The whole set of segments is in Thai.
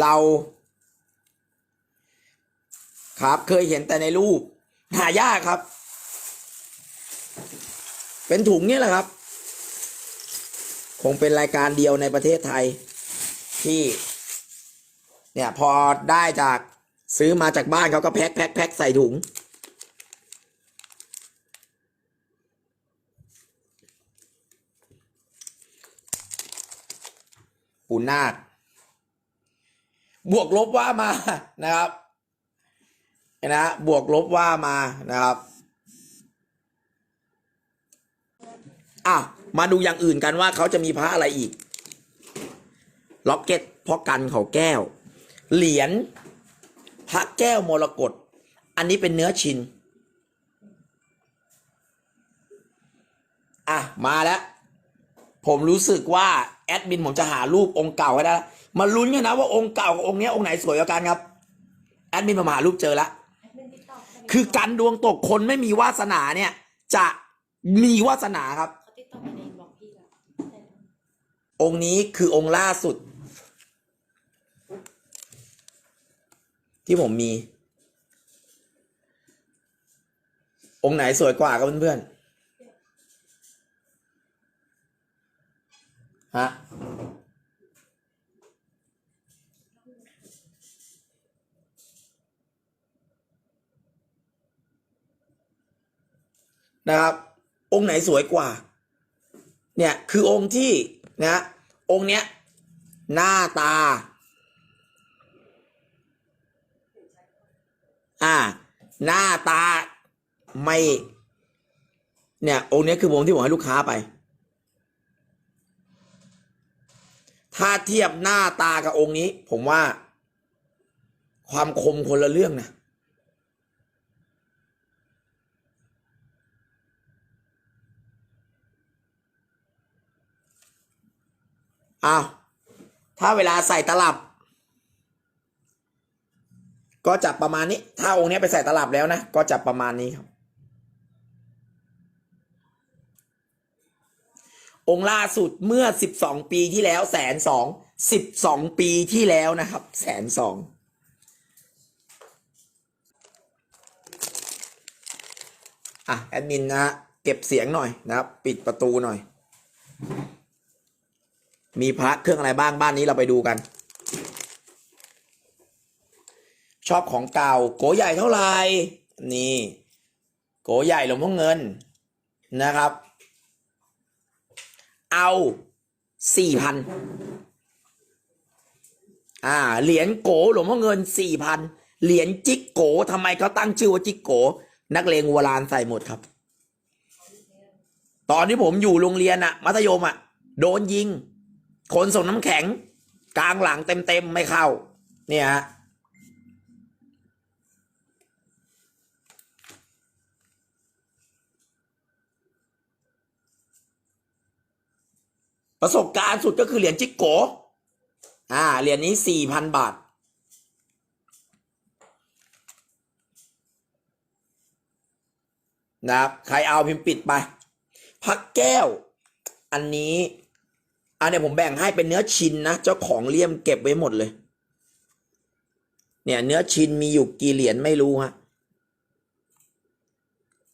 เราครับเคยเห็นแต่ในรูป หายากครับ เป็นถุงนี่แหละครับ คงเป็นรายการเดียวในประเทศไทย ที่ เนี่ยพอได้จากซื้อมาจากบ้านเขาก็แพ็คแพ็คแพ็คใส่ถุง ปูนาค บวกลบว่ามานะครับนะบวกลบว่ามานะครับอะมาดูอย่างอื่นกันว่าเขาจะมีพระอะไรอีกล็อกเก็ตพ่อกันเขาแก้ว เหรียญพระแก้วมรกตอันนี้เป็นเนื้อชินอะมาแล้ว ผมรู้สึกว่า แอดมินผมจะหารูปองค์เก่าให้ได้ มาลุ้นกันนะว่าองค์เก่ากับองค์เนี้ยองค์ไหนสวยกว่ากันครับ แอดมินผมหารูปเจอแล้วคือการดวงตกคนไม่มีวาสนาเนี่ย จะมีวาสนาครับเขาติดต่อมาในบล็อกพี่แล้วองค์นี้คือองค์ล่าสุด ที่ผมมี องค์ไหนสวยกว่าครับเพื่อนๆฮะ นะครับ องค์ไหนสวยกว่า เนี่ยคือองค์ที่นะองค์เนี้ยหน้าตา อ่า หน้าตาไม่ เนี่ย องค์เนี้ยคือองค์ที่ผมให้ลูกค้าไป ถ้าเทียบหน้าตากับองค์นี้ ผมว่า ความคมคนละเรื่องนะ อ้าวถ้าเวลาใส่ตลับ ก็จับประมาณนี้ ถ้าองค์นี้ไปใส่ตลับแล้วนะ ก็จับประมาณนี้ครับ องค์ล่าสุดเมื่อสิบสองปีที่แล้วแสนสองสิบสองปีที่แล้วนะครับแสนสองอะแอดมินนะฮะเก็บเสียงหน่อยนะครับ ปิดประตูหน่อย มีพระเครื่องอะไรบ้างบ้านนี้เราไปดูกัน ชอบของเก่าโกใหญ่เท่าไหร่นี่ โกใหญ่หลวงพ่อเงินนะครับ เอาสี่พันอ่าเหรียญโกหลวงพ่อเงินสี่พันเหรียญจิกโกทำไมเขาตั้งชื่อว่าจิกโก นักเลงโบราณใส่หมดครับ ตอนที่ผมอยู่โรงเรียนอะมัธยมอะโดนยิง คนส่งน้ำแข็ง กลางหลังเต็มๆไม่เข้า เนี่ยฮะประสบการณ์สุดก็คือเหรียญจิกโก อ่า เหรียญนี้สี่พันบาท นะครับ ใครเอาพิมพ์ปิดไป พักแก้ว อันนี้ อันเนี้ยผมแบ่งให้เป็นเนื้อชินนะ เจ้าของเลี่ยมเก็บไว้หมดเลย เนี่ยเนื้อชินมีอยู่กี่เหรียญไม่รู้ฮะ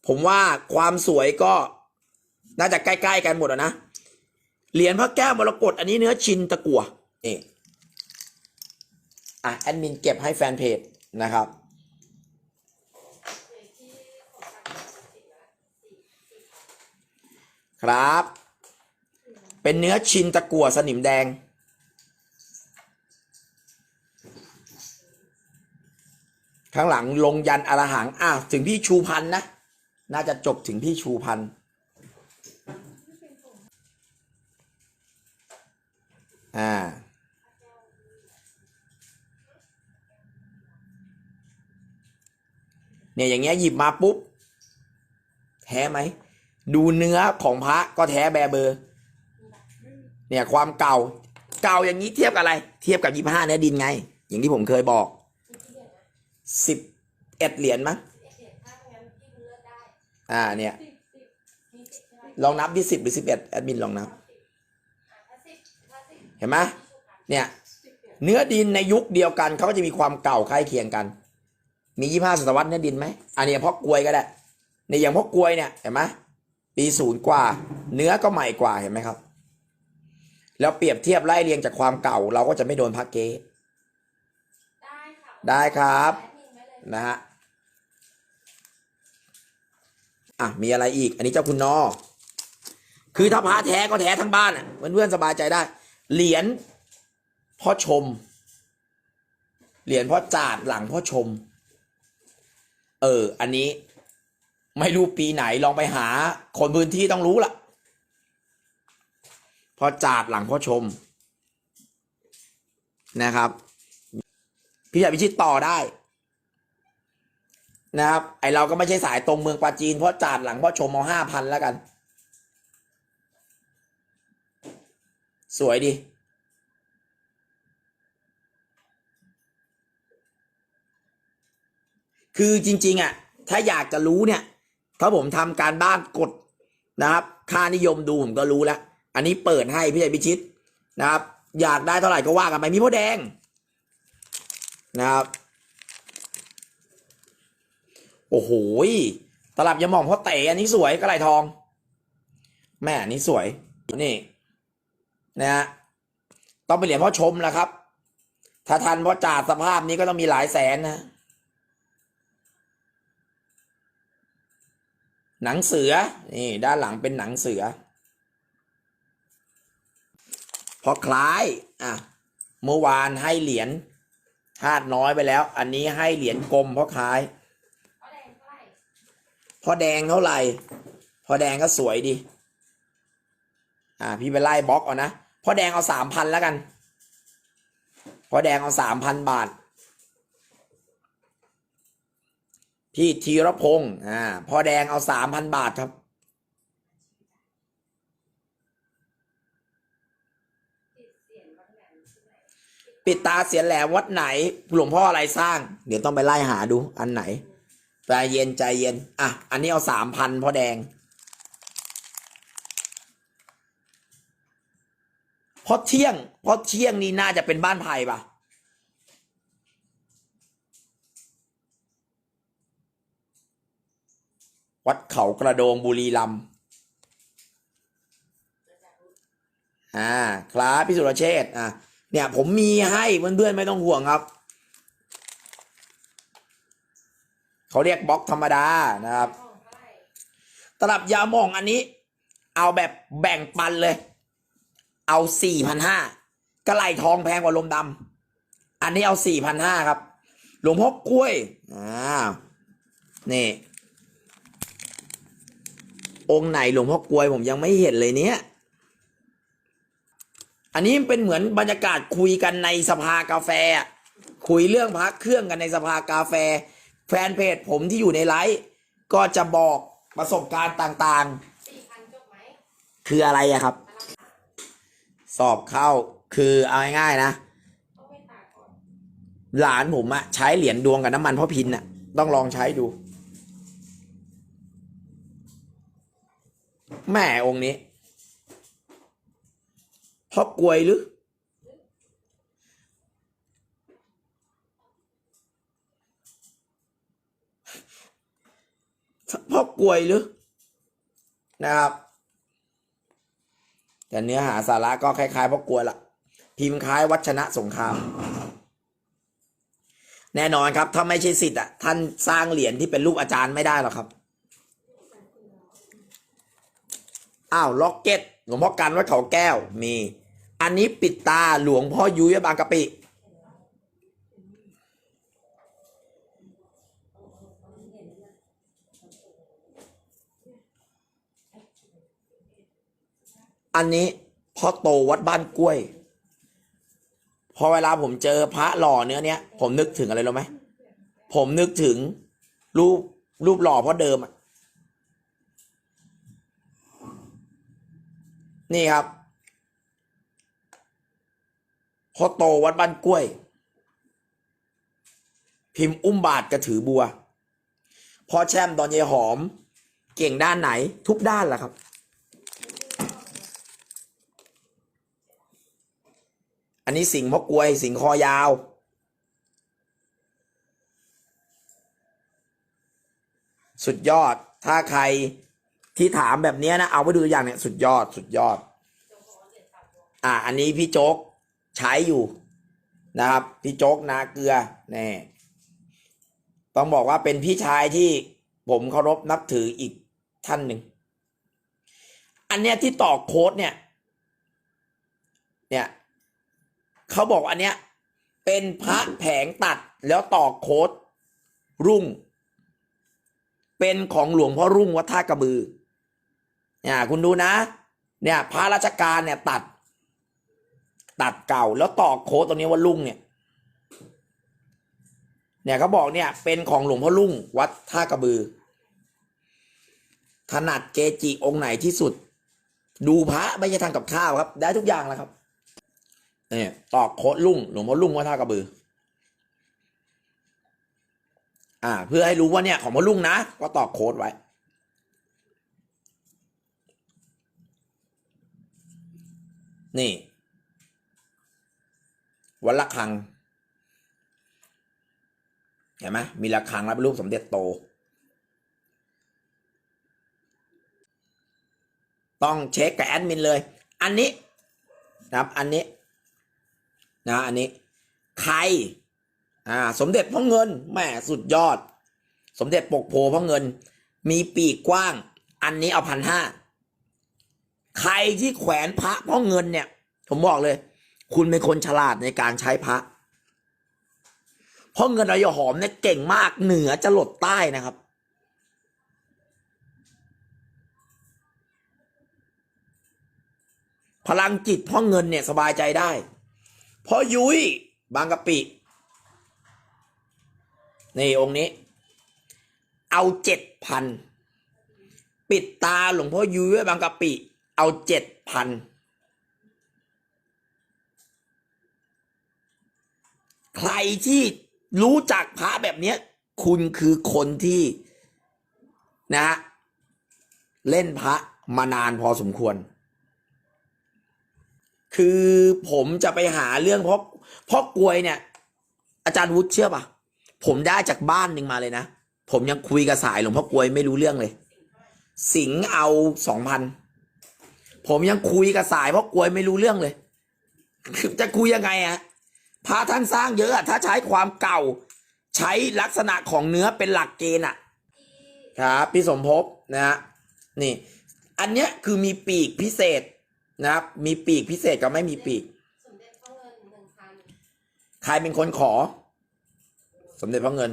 ผมว่าความสวยก็น่าจะใกล้ๆกันหมดอะนะ เหรียญพระแก้วมรกตอันนี้เนื้อชินตะกัวนี่อะแอดมินเก็บให้แฟนเพจนะครับครับ เป็นเนื้อชินตะกั่วสนิมแดง ข้างหลังลงยันอรหังอ้าวถึงพี่ชูพันนะ น่าจะจบถึงพี่ชูพันอ่าเนี่ยอย่างเงี้ยหยิบมาปุ๊บ แท้ไหม ดูเนื้อของพระก็แท้แบเบอร์ เนี่ยความเก่า เก่าอย่างนี้เทียบกับอะไร เทียบกับยี่ห้าเนื้อดินไง อย่างที่ผมเคยบอกสิบเอ็ดเหรียญมั้งถ้างั้นพี่เลือกได้อ่าเนี่ยสิบสิบมีสิบใช่ไหมลองนับที่สิบหรือสิบเอ็ดแอดมินลองนับอะถ้าสิบถ้าสิบเห็นไหมเนี่ยสิบเอ็ดเนื้อดินในยุคเดียวกันเขาก็จะมีความเก่าใกล้เคียงกัน มียี่ห้าศตวรรษเนื้อดินไหมอันนี้เพราะกลวยก็ได้ในอย่างเพราะกลวยเนี่ยเห็นไหมปีศูนย์กว่า เนื้อก็ใหม่กว่าเห็นไหมครับ แล้วเปรียบเทียบไล่เรียงจากความเก่า เราก็จะไม่โดนพักเกได้ค่ะได้ครับแอดมินไว้เลยนะฮะอะมีอะไรอีก อันนี้เจ้าคุณนอ คือถ้าพระแท้ก็แท้ทั้งบ้านอะเพื่อนๆสบายใจได้ เหรียญพ่อชม เหรียญพ่อจาดหลังพ่อชม เออ อันนี้ ไม่รู้ปีไหนลองไปหา คนพื้นที่ต้องรู้ละ พอจาดหลังพ่อชมนะครับ พี่ชายพิชิตต่อได้ นะครับ ไอเราก็ไม่ใช่สายตรงเมืองปราจีน เพราะจาดหลังพราะชมเอาห้าพันแล้วกัน สวยดีคือจริง ๆ อะ ถ้าอยากจะรู้เนี่ย ถ้าผมทำการบ้านกดนะครับ ค่านิยมดูผมก็รู้แล้ว อันนี้เปิดให้พี่ชัยพิชิตนะครับ อยากได้เท่าไหร่ก็ว่ากันไปมีพ่อแดงนะครับโอ้โหตลับยาหม่องพ่อเต๋อันนี้สวยกระไหลทอง แม่อันนี้สวยนี่นะฮะต้องไปเหรียญพ่อชมแล้วครับ ถ้าทันพ่อจ่าสภาพนี้ก็ต้องมีหลายแสนนะหนังเสือ นี่ ด้านหลังเป็นหนังเสือ พอคล้ายอะเมื่อวานให้เหรียญธาตุน้อยไปแล้ว อันนี้ให้เหรียญกลมเพราะคล้ายเอาแดงเท่าไหร่พอแดงเท่าไหร่พอแดงก็สวยดีอ่า พี่ไปไล่บล็อกเอานะพอแดงเอาสามพันแล้วกันพอแดงเอาสามพันบาท พี่ธีรพงศ์อ่าพอแดงเอาสามพันบาทครับ ติดเสียงบางแหลมใช่ไหม ปิดตาเสียแหลมวัดไหน หลวงพ่ออะไรสร้าง เดี๋ยวต้องไปไล่หาดูอันไหนใจเย็นใจเย็น อะ อันนี้เอาสามพันพ่อแดงเพราะเที่ยงเพราะเที่ยงนี่น่าจะเป็นบ้านไผ่ปะวัดเขากระโดงบุรีรัมย์อ่าครับพี่สุรเชษอะ เนี่ยผมมีให้เพื่อนๆไม่ต้องห่วงครับ เขาเรียกบล็อกธรรมดานะครับตลับยาหมองอันนี้ เอาแบบแบ่งปันเลย เอาสี่พันห้ากระไหลทองแพงกว่าลมดำอันนี้เอาสี่พันห้าครับ หลวงพ่อกล้วยอ่านี่องค์ไหนหลวงพ่อกล้วยผมยังไม่เห็นเลยเนี่ย อันนี้เป็นเหมือนบรรยากาศคุยกันในสภากาแฟ คุยเรื่องพักเครื่องกันในสภากาแฟ แฟนเพจผมที่อยู่ในไลฟ์ก็จะบอกประสบการณ์ต่างๆ คืออะไรอะครับ สอบเข้าคือเอาง่ายๆนะ หลานผมอะใช้เหรียญดวงกับน้ำมันพ่อพินอะต้องลองใช้ดู แม่องค์นี้ พ่อกลวยหรือพ่อกลวยหรือ นะครับ แต่เนื้อหาสาระก็คล้ายๆพ่อกลวยละพิมพ์คล้ายวัชนะสงคราม แน่นอนครับ ถ้าไม่ใช่สิทธิ์อะ ท่านสร้างเหรียญที่เป็นรูปอาจารย์ไม่ได้หรอกครับอ้าวล็อกเก็ตหลวงพ่อกันวัดเขาแก้วมี อันนี้ปิดตาหลวงพ่อยุ้ยบางกะปิ อันนี้พ่อโตวัดบ้านกล้วย พอเวลาผมเจอพระหล่อเนื้อเนี้ย ผมนึกถึงอะไรรู้ไหมผมนึกถึงรูปรูปหล่อพ่อเดิมอะนี่ครับ พ่อโตวัดบ้านกล้วย พิมพ์อุ้มบาทกระถือบัวพ่อแช่มดอนเยหอม เก่งด้านไหน ทุกด้านแหละครับ อันนี้สิงห์พ่อกลวย สิงห์คอยาว สุดยอดถ้าใครที่ถามแบบนี้นะ เอาไปดูตัวอย่างเนี่ย สุดยอดสุดยอดจงบอกว่าเหรียญสามดวงอ่า อันนี้พี่โจ๊ก ใช้อยู่นะครับพี่โจ๊กนาเกลือแน่ต้องบอกว่าเป็นพี่ชายที่ผมเคารพนับถืออีกท่านหนึ่ง อันเนี้ยที่ต่อโค้ดเนี่ย เนี่ยเขาบอกอันเนี้ยเป็นพระแผงตัดแล้วต่อโค้ดรุ่ง เป็นของหลวงพ่อรุ่งวัดท่ากระบือ เนี่ยคุณดูนะ เนี่ยพระราชการเนี่ยตัด ตัดเก่าแล้วต่อโค้ดตรงนี้ว่ารุ่งเนี่ย เนี่ยเขาบอกเนี่ย เป็นของหลวงพ่อรุ่งวัดท่ากระบือ ถนัดเกจิองค์ไหนที่สุด ดูพระไม่ใช่ทางกับข้าวครับ ได้ทุกอย่างแล้วครับ เนี่ยตอกโค้ดรุ่งหลวงพ่อรุ่งวัดท่ากระบือ อ่า เพื่อให้รู้ว่าเนี่ยของพ่อรุ่งนะก็ตอกโค้ดไว้นี่ วัดละคังเห็นไหมมีระฆังแล้วเป็นรูปสมเด็จโต ต้องเช็คกับแอดมินเลย อันนี้นะครับอันนี้นะอันนี้ใครอ่าสมเด็จพ่อเงินแม่สุดยอด สมเด็จปกโพพ่อเงิน มีปีกกว้าง อันนี้เอาพันห้าใครที่แขวนพระพ่อเงินเนี่ย ผมบอกเลย คุณเป็นคนฉลาดในการใช้พระพ่อเงินออยหอมเนี่ยเก่งมากเหนือจะหลดใต้นะครับ พลังจิตพ่อเงินเนี่ยสบายใจได้พ่อยุ้ยบางกะปินี่องค์นี้ เอาเจ็ดพันปิดตาหลวงพ่อยุ้ยบางกะปิ เอาเจ็ดพัน ใครที่รู้จักพระแบบเนี้ย คุณคือคนที่นะฮะเล่นพระมานานพอสมควร คือผมจะไปหาเรื่องเพราะเพราะกลวยเนี่ย อาจารย์วุฒิเชื่อปะผมได้จากบ้านหนึ่งมาเลยนะ ผมยังคุยกับสายหลวงพ่อกลวยไม่รู้เรื่องเลย สิงเอาสองพันผมยังคุยกับสายพราะกลวยไม่รู้เรื่องเลยจะคุยยังไงอะ พระท่านสร้างเยอะอะถ้าใช้ความเก่า ใช้ลักษณะของเนื้อเป็นหลักเกณฑ์อะที่ครับพี่สมภพนะฮะนี่ อันเนี้ยคือมีปีกพิเศษนะครับ มีปีกพิเศษกับไม่มีปีก สมเด็จพ่อเงินหนึ่งพันใครเป็นคนขอ สมเด็จพระเงิน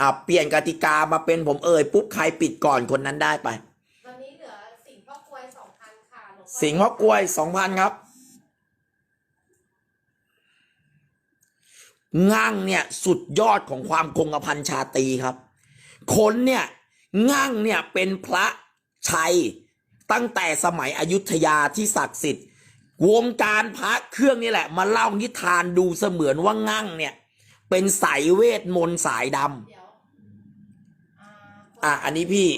อะเปลี่ยนกติกามาเป็นผมเอ่ยปุ๊บใครปิดก่อนคนนั้นได้ไป วันนี้เหลือสิงห์พ่อกลวยสองพันค่ะหลวงพ่อ สิงห์พ่อกล้วยสองพันครับ งั่งเนี่ยสุดยอดของความคงกระพันชาตรีครับ คนเนี่ยงั่งเนี่ยเป็นพระชัยตั้งแต่สมัยอยุธยาที่ศักดิ์สิทธิ์ วงการพระเครื่องนี่แหละ มาเล่านิทานดูเสมือนว่างั่งเนี่ยเป็นสายเวทมนต์สายดเดี๋ยวอ่าำอะอันนี้พี่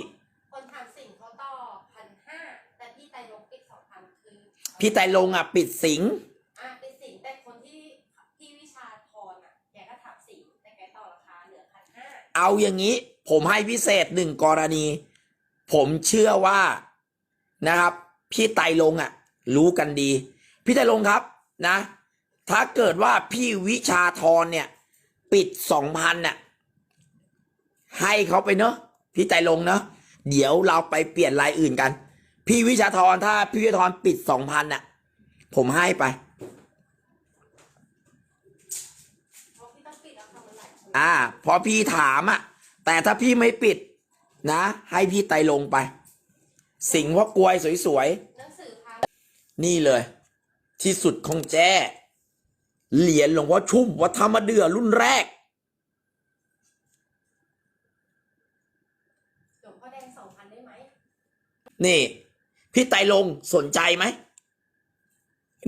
คนทำสิ่งเขาต่อพันห้าแต่พี่ไตรลงปิดสองพันคือพี่ไตรลงค์อะ ปิดสิงห์ อะเป็นสิ่งแต่คนที่พี่วิชาพรอะแกก็ทำสิ่งแต่แกต่อราคาเหลือพันห้า เอาอย่างนี้ ผมให้พิเศษหนึ่งกรณี ผมเชื่อว่านะครับ พี่ไตลงอะ รู้กันดี พี่ไตลงครับนะ ถ้าเกิดว่าพี่วิชาธรเนี่ย ปิดสองพันน่ะให้เขาไปเนอะพี่ไตลงเนอะเดี๋ยวเราไปเปลี่ยนรายอื่นกัน พี่วิชาธรถ้าพี่วิชาธรปิดสองพันน่ะ ผมให้ไป เพราะพี่ต้องปิดแล้วทำมันหลายคน อ่า พอพี่ถามอะแต่ถ้าพี่ไม่ปิดนะ ให้พี่ไตรลงค์ไป สิงห์ว่ากลวยสวยหนังสือพันๆนี่เลย ที่สุดของแจ้ เหรียญหลวงพ่อชุ่มวัดธรรมเดือรุ่นแรกหลวงพ่อแดงสองพันได้ไหมนี่ พี่ไตรลงค์สนใจไหม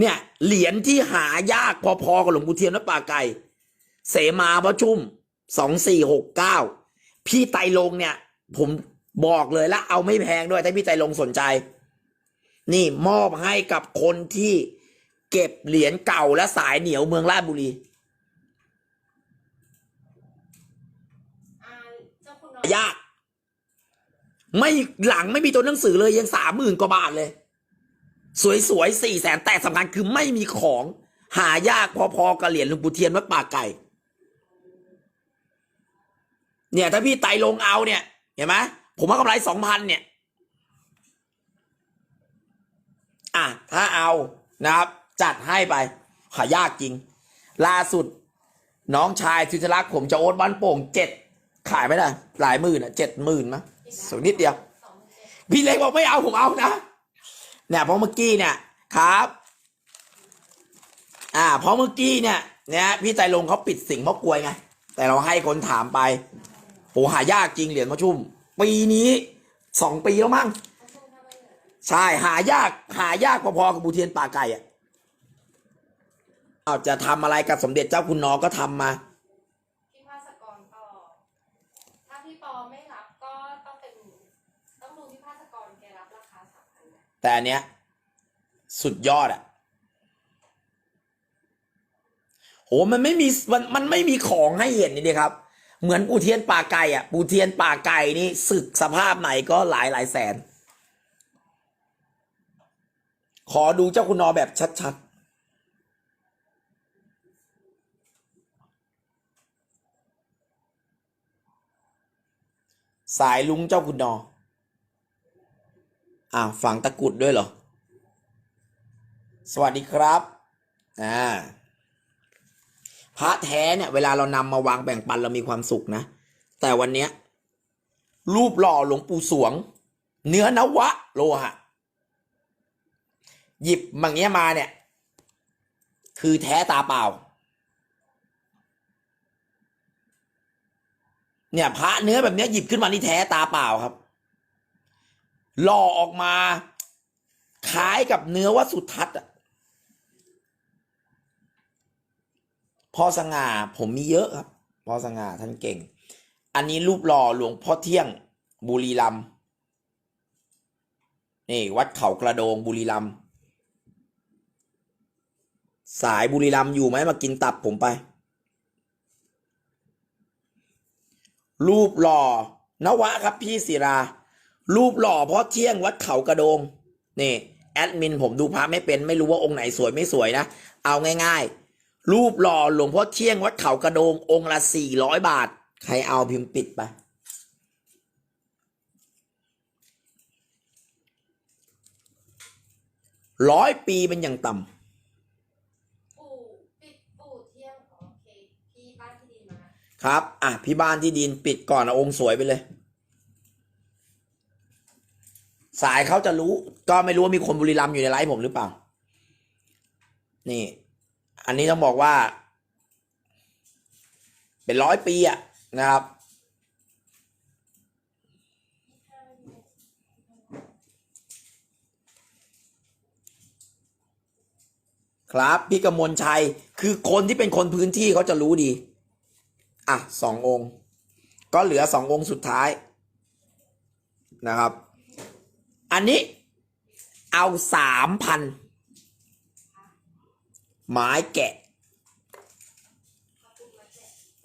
เนี่ย เหรียญที่หายากพอๆกับหลวงปู่เทียนวัดป่าไก่ เสมาพระชุ่มสองสี่หกเก้าพี่ไตรลงค์เนี่ย ผมบอกเลยแล้วเอาไม่แพงด้วยถ้าพี่ไตรลงค์สนใจ นี่มอบให้กับคนที่เก็บเหรียญเก่าและสายเหนียวเมืองราชบุรีอ่าเจ้าคุณน้อยยาก ไม่หลังไม่มีตัวหนังสือเลยยังสามหมื่นกว่าบาทเลย สวยๆสี่แสนแต่สำคัญคือไม่มีของ หายากพอๆกับเหรียญหลวงปู่เทียนวัดป่าไก่ เนี่ยถ้าพี่ไตรลงเอาเนี่ย เห็นไหมผมว่ากำไรสองพันเนี่ย อะถ้าเอานะครับ จัดให้ไปหายากจริง ล่าสุด น้องชายสุทลักษ์ผมจะโอนบ้านโป่งเจ็ดขายไม่ได้ หลายหมื่นอะเจ็ดหมื่นมั้งสุดนิดเดียว พี่เล็กบอกไม่เอาผมเอานะเนี่ยเพราะเมื่อกี้เนี่ยครับ อ่าเพราะเมื่อกี้เนี่ยเนี่ยพี่ใจลงเขาปิดสิ่งเพราะกลัวไง แต่เราให้คนถามไป โหหายากจริงเหรียญมาชุ่ม ปีนี้สองปีแล้วมั้งเขาช่วงถ้าไม่เหลือนะใช่หายากหายากพอๆกับบูเทียนป่าไก่อะเอาจะทำอะไรกับสมเด็จเจ้าคุณนอก็ทำมาพี่ภาสกรต่อถ้าพี่ปอไม่รับก็ต้องเป็นต้องดูพี่ภาสกรแกรับราคาสามพันนะแต่อันเนี้ย สุดยอดอะโหมันไม่มีมันมันไม่มีของให้เห็นนี่ดีครับ เหมือนปูเทียนป่าไก่อะ ปูเทียนป่าไก่นี่ศึกสภาพไหนก็หลายหลายแสน ขอดูเจ้าคุณนอแบบชัดๆ สายลุงเจ้าคุณนอ อ่าฝังตะกุดด้วยเหรอ สวัสดีครับ อ่า พระแท้เนี่ยเวลาเรานำมาวางแบ่งปันเรามีความสุขนะ แต่วันเนี้ยรูปหล่อหลวงปู่สวง เนื้อนวะ โลหะ หยิบมังเงี้ยมาเนี่ย คือแท้ตาเปล่า เนี่ยพระเนื้อแบบเนี้ยหยิบขึ้นมานี่แท้ตาเปล่าครับหล่อออกมาคล้ายกับเนื้อวัดสุทัศน์อะ พ่อสง่าผมมีเยอะครับพ่อสง่าท่านเก่ง อันนี้รูปหล่อหลวงพ่อเที่ยงบุรีรัมย์นี่วัดเขากระโดงบุรีรัมย์สายบุรีรัมย์อยู่ไหมมากินตับผมไป รูปหล่อนวะครับพี่ศิรา รูปหล่อพราะเที่ยงวัดเขากระโดงนี่แอดมินผมดูพระไม่เป็นไม่รู้ว่าองค์ไหนสวยไม่สวยนะ เอาง่าย ๆ รูปหล่อหลวงพ่อเที่ยงวัดเขากระโดงองค์ละสี่ร้อยบาท ใครเอาพิมพ์ปิดไป ร้อยปีเป็นอย่างต่ปู่ปิดปู่เที่ยงโอเคพี่บ้านที่ดินมาำครับ อะ พี่บ้านที่ดินปิดก่อนเอาองค์สวยไปเลย สายเขาจะรู้ ก็ไม่รู้ว่ามีคนบุรีรัมย์อยู่ในไลฟ์ผมหรือเปล่า นี่ อันนี้ต้องบอกว่า เป็นร้อยปีอะนะครับ ครับพี่กมลชัยคือคนที่เป็นคนพื้นที่เขาจะรู้ดี อะสององค์ ก็เหลือสององค์สุดท้ายนะครับ อันนี้เอาสามพัน ไม้แกะ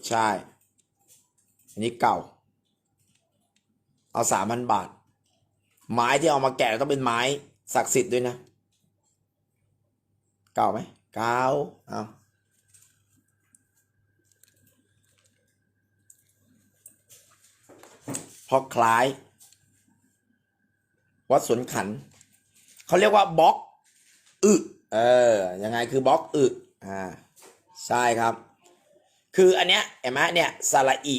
ใช่ อันนี้เก่า เอาสามพันบาท ไม้ที่เอามาแกะต้องเป็นไม้ศักดิ์สิทธิ์ด้วยนะ เก่าไหมเก่าเอาเพราะคล้าย วัดสวนขัน เขาเรียกว่าบล็อกอึ เออ ยังไงคือบล็อกอึอ่า ใช่ครับ คืออันเนี้ยเห็นไหมเนี่ยสระอิ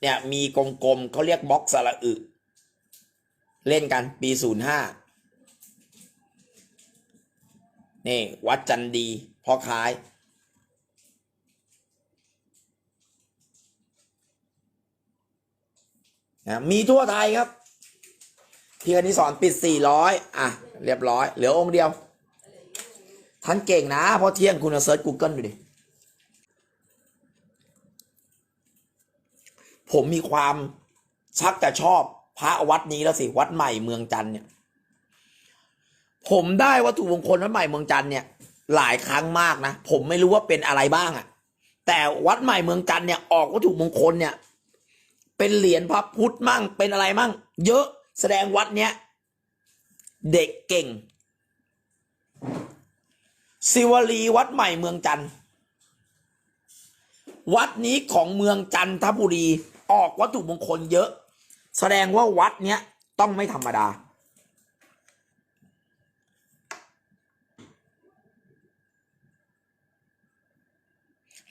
เนี่ยมีกลมๆเขาเรียกบล็อกสระอึ เล่นกันปีศูนย์ห้านี่วัดจันดีพ่อค้าย นะมีทั่วไทยครับพี่คณิสอนปิดสี่ร้อยอะ เรียบร้อย เหลือองค์เดียว ท่านเก่งนะเพราะเที่ยงคุณเซิร์ช Google ดูดิ ผมมีความชักจะชอบพระวัดนี้แล้วสิ วัดใหม่เมืองจันเนี่ย ผมได้วัตถุมงคลวัดใหม่เมืองจันเนี่ย หลายครั้งมากนะ ผมไม่รู้ว่าเป็นอะไรบ้างอะแต่วัดใหม่เมืองจันเนี่ยออกวัตถุมงคลเนี่ย เป็นเหรียญพระพุทธมั่งเป็นอะไรมั่ง เยอะแสดงวัดเนี้ยเด็กเก่ง ศิวลีวัดใหม่เมืองจันทร์วัดนี้ของเมืองจันทบุรีออกวัตถุมงคลเยอะ แสดงว่าวัดเนี้ยต้องไม่ธรรมดา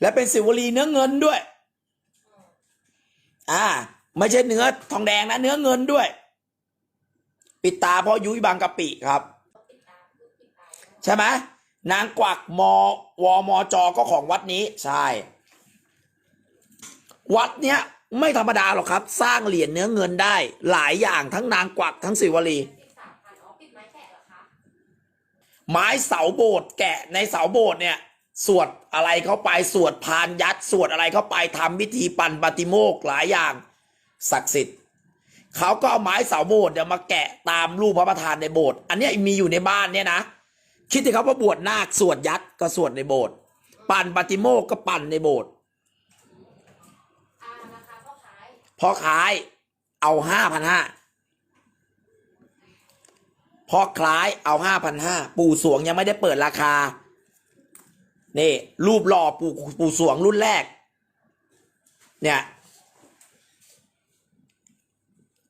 และเป็นสิวลีเนื้อเงินด้วย อ่า ไม่ใช่เนื้อทองแดงนะ เนื้อเงินด้วย ปิดตาเพราะยุ้ยบางกะปิครับ ใช่ไหม นางกวักมวมจก็ของวัดนี้ใช่ วัดเนี้ยไม่ธรรมดาหรอกครับ สร้างเหรียญเนื้อเงินได้ หลายอย่างทั้งนางกวักทั้งสิวลี ไม้เสาโบสถ์แกะในเสาโบสถ์เนี่ย สวดอะไรเข้าไปสวดพานยัดสวดอะไรเข้าไปทำพิธีปั่นปฏิโมกหลายอย่างศักดิ์สิทธิ์เขาก็เอาไม้เสาโบสถ์เนี่ยมาแกะตามรูปพระประธานในโบสถ์อันนี้มีอยู่ในบ้านเนี่ยนะ คิดถึงเขาว่าบวชนาคสวดยัดก็สวดในโบสถ์ปั่นปฏิโมกข์ก็ปั่นในโบสถ์อ่าราคาพ่อขายพอขายเอาห้าพันห้าพอคล้ายเอาห้าพันห้าปู่สวงยังไม่ได้เปิดราคา นี่ รูปหล่อปู่ปู่สวงรุ่นแรก เนี่ย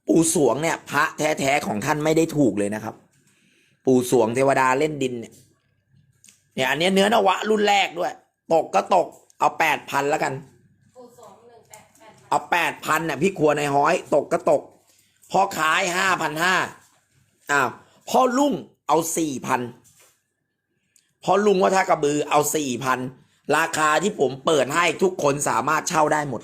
ปู่สวงเนี่ย พระแท้ ๆ ของท่านไม่ได้ถูกเลยนะครับ ปู่สวงเทวดาเล่นดินเนี่ยเนี่ยอันนี้เนื้อนวะรุ่นแรกด้วย ตกก็ตก เอาแปดพันแล้วกัน เอาแปดพันน่ะพี่ครัวในห้อย ตกก็ตก พอขายห้าพันห้าอ้าวพ่อลุงเอาสี่พันพอลุงว่าถ้ากระบือเอาสี่พันราคาที่ผมเปิดให้ทุกคนสามารถเช่าได้หมด